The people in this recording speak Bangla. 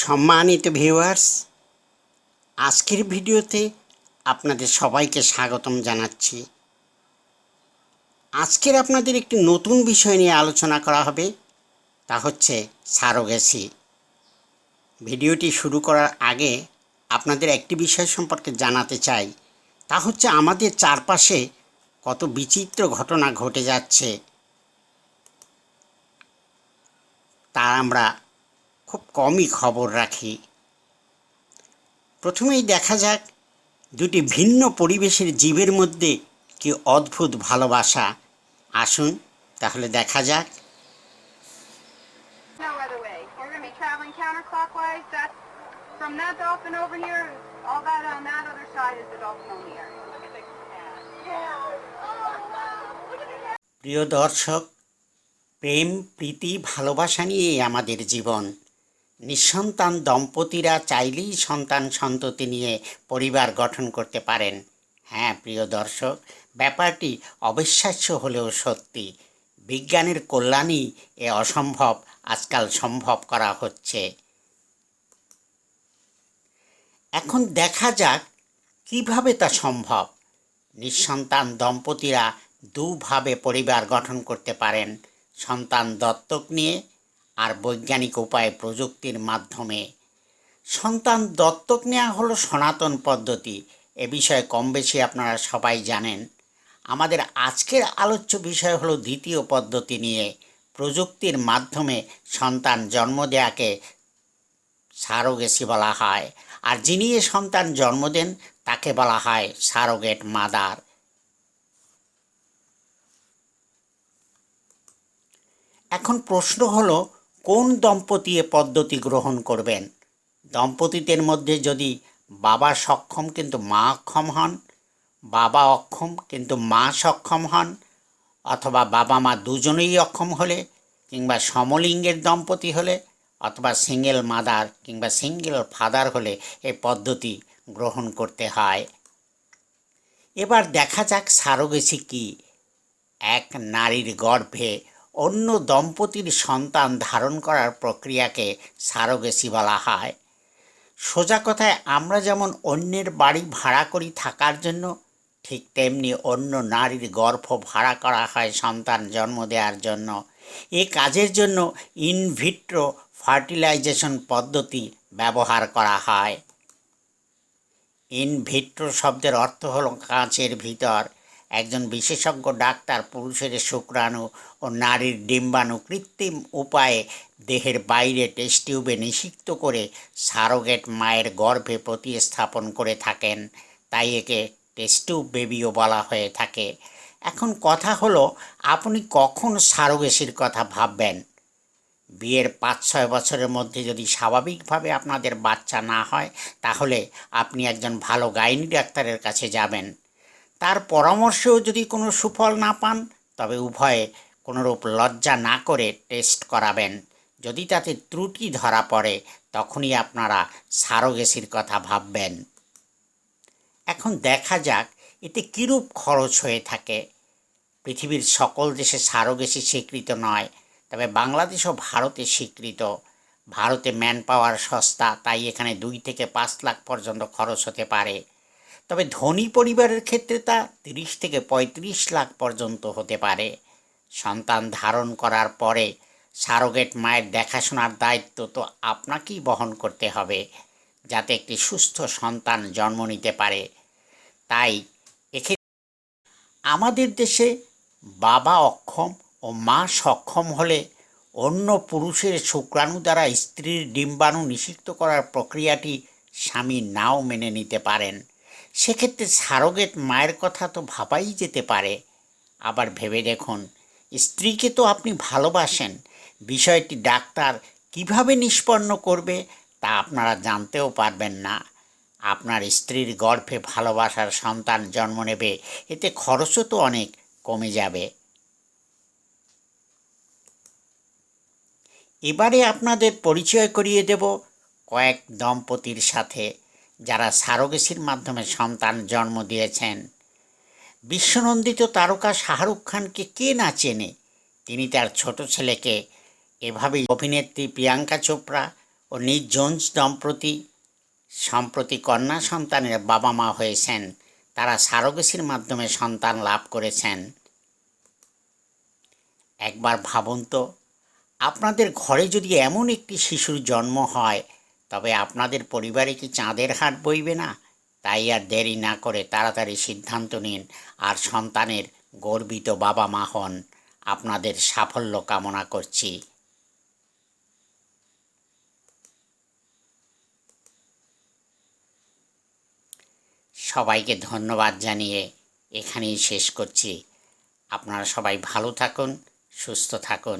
সম্মানিত ভিউয়ার্স, আজকের ভিডিওতে আপনাদের সবাইকে স্বাগতম জানাচ্ছি। আজকের আপনাদের একটি নতুন বিষয় নিয়ে আলোচনা করা হবে, তা হচ্ছে সারোগেসি। ভিডিওটি শুরু করার আগে আপনাদের একটি বিষয় সম্পর্কে জানাতে চাই, তা হচ্ছে আমাদের চারপাশে কত বিচিত্র ঘটনা ঘটে যাচ্ছে। তা আমরা খুব কমই খবর রাখি প্রথমেই দেখা যাক দুটি ভিন্ন পরিবেশের জীবের মধ্যে কি অদ্ভুত ভালোবাসা আসুন তাহলে দেখা যাক from that dolphin over here. All that on that other side is the dolphin on the. Oh. প্রিয় দর্শক প্রেম প্রীতি ভালোবাসা নিয়েই আমাদের জীবন নিঃসন্তান দম্পতিরা চাইলেই সন্তান সন্ততি নিয়ে পরিবার গঠন করতে পারেন। হ্যাঁ প্রিয় দর্শক, ব্যাপারটি অবিশ্বাস্য হলেও সত্যি। বিজ্ঞানের কল্যাণই এ অসম্ভব আজকাল সম্ভব করা হচ্ছে। এখন দেখা যাক কীভাবে তা সম্ভব। নিঃসন্তান দম্পতিরা দুভাবে পরিবার গঠন করতে পারেন। সন্তান দত্তক নিয়ে আর বৈজ্ঞানিক উপায়ে প্রযুক্তির মাধ্যমে। সন্তান দত্তক নেওয়া হলো সনাতন পদ্ধতি। এ বিষয়ে কম বেশি আপনারা সবাই জানেন। আমাদের আজকের আলোচ্য বিষয় হলো দ্বিতীয় পদ্ধতি নিয়ে। প্রযুক্তির মাধ্যমে সন্তান জন্ম দেয়াকে সারোগেসি বলা হয়। আর যিনি এ সন্তান জন্ম দেন, তাকে বলা হয় সারোগেট মাদার। এখন প্রশ্ন হলো কোন দম্পতি এ পদ্ধতি গ্রহণ করবেন? দম্পতিদের মধ্যে যদি বাবা সক্ষম কিন্তু মা অক্ষম হন, বাবা অক্ষম কিন্তু মা সক্ষম হন, অথবা বাবা মা দুজনেই অক্ষম হলে কিংবা সমলিঙ্গের দম্পতি হলে অথবা সিঙ্গেল মাদার কিংবা সিঙ্গেল ফাদার হলে এই পদ্ধতি গ্রহণ করতে হয়। এবার দেখা যাক সারোগেসি কি? এক নারীর গর্ভে অন্য দম্পতির সন্তান ধারণ করার প্রক্রিয়াকে সারোগেসি বলা হয়। সোজা কথায় আমরা যেমন অন্যের বাড়ি ভাড়া করি থাকার জন্য, ঠিক তেমনি অন্য নারীর গর্ভ ভাড়া করা হয় সন্তান জন্ম দেওয়ার জন্য। এ কাজের জন্য ইনভিট্রো ফার্টিলাইজেশন পদ্ধতি ব্যবহার করা হয়। ইনভিট্রো শব্দের অর্থ হলো কাঁচের ভিতর। একজন বিশেষজ্ঞ ডাক্তার, পুরুষের শুক্রাণু ও নারীর ডিম্বাণু কৃত্রিম উপায়ে দেহের বাইরে টেস্ট টিউবে নিষিক্ত করে সারোগেট মায়ের গর্ভে প্রতিস্থাপন করে থাকেন। তাই একে টেস্ট টিউব বেবিও বলা হয়ে থাকে। এখন কথা হলো, আপনি কখন সারোগেসির কথা ভাববেন? বিয়ের পাঁচ ছয় বছরের মধ্যে যদি স্বাভাবিকভাবে আপনাদের বাচ্চা না হয়, তাহলে আপনি একজন ভালো গাইনি ডাক্তারের কাছে যাবেন। তার পরামর্শেও যদি কোনো সুফল না পান, তবে উভয়ে কোনোরূপ লজ্জা না করে টেস্ট করাবেন। যদি তাতে ত্রুটি ধরা পড়ে, তখনই আপনারা সারোগেসির কথা ভাববেন। এখন দেখা যাক, এতে কীরূপ খরচ হয়ে থাকে। পৃথিবীর সকল দেশে সারোগেসি স্বীকৃত নয়, তবে বাংলাদেশ ও ভারতে স্বীকৃত। ভারতে ম্যান পাওয়ার সস্তা, তাই এখানে দুই থেকে পাঁচ লাখ পর্যন্ত খরচ হতে পারে। তবে ধনী পরিবারের ক্ষেত্রে তা তিরিশ থেকে পঁয়ত্রিশ লাখ পর্যন্ত হতে পারে। সন্তান ধারণ করার পরে সারোগেট মায়ের দেখাশোনার দায়িত্ব তো আপনাকেই বহন করতে হবে, যাতে একটি সুস্থ সন্তান জন্ম নিতে পারে। তাই এক্ষেত্রে আমাদের দেশে বাবা অক্ষম ও মা সক্ষম হলে অন্য পুরুষের শুক্রাণু দ্বারা স্ত্রীর ডিম্বাণু নিষিক্ত করার প্রক্রিয়াটি স্বামী নাও মেনে নিতে পারেন। সেক্ষেত্রে সারোগেট মায়ের কথা তো ভাবাই যেতে পারে। আবার ভেবে দেখুন, স্ত্রীকে তো আপনি ভালোবাসেন। বিষয়টি ডাক্তার কীভাবে নিষ্পন্ন করবে তা আপনারা জানতেও পারবেন না। আপনার স্ত্রীর গর্ভে ভালোবাসার সন্তান জন্ম নেবে, এতে খরচও তো অনেক কমে যাবে। এবারে আপনাদের পরিচয় করিয়ে দেব কয়েক দম্পতির সাথে। যারা সারোগেসির মাধ্যমে সন্তান জন্ম দিয়েছেন। বিশ্বনন্দিত তারকা শাহরুখ খানকে কে না চেনে? তিনি তার ছোট ছেলেকে এভাবেই অভিনেত্রী প্রিয়াঙ্কা চোপড়া ও নিজ জোন্স দম্পতি সম্প্রতি কন্যা সন্তানের বাবা মা হয়েছেন। তারা সারোগেসির মাধ্যমে সন্তান লাভ করেছেন। একবার ভাবুন তো, আপনাদের ঘরে যদি এমন একটি শিশুর জন্ম হয় তবে আপনাদের পরিবারে কি চাঁদের হাট বইবে না? তাই আর দেরি না করে তাড়াতাড়ি সিদ্ধান্ত নিন আর সন্তানের গর্বিত বাবা মা হন। আপনাদের সাফল্য কামনা করছি। সবাইকে ধন্যবাদ জানিয়ে এখানেই শেষ করছি। আপনারা সবাই ভালো থাকুন, সুস্থ থাকুন।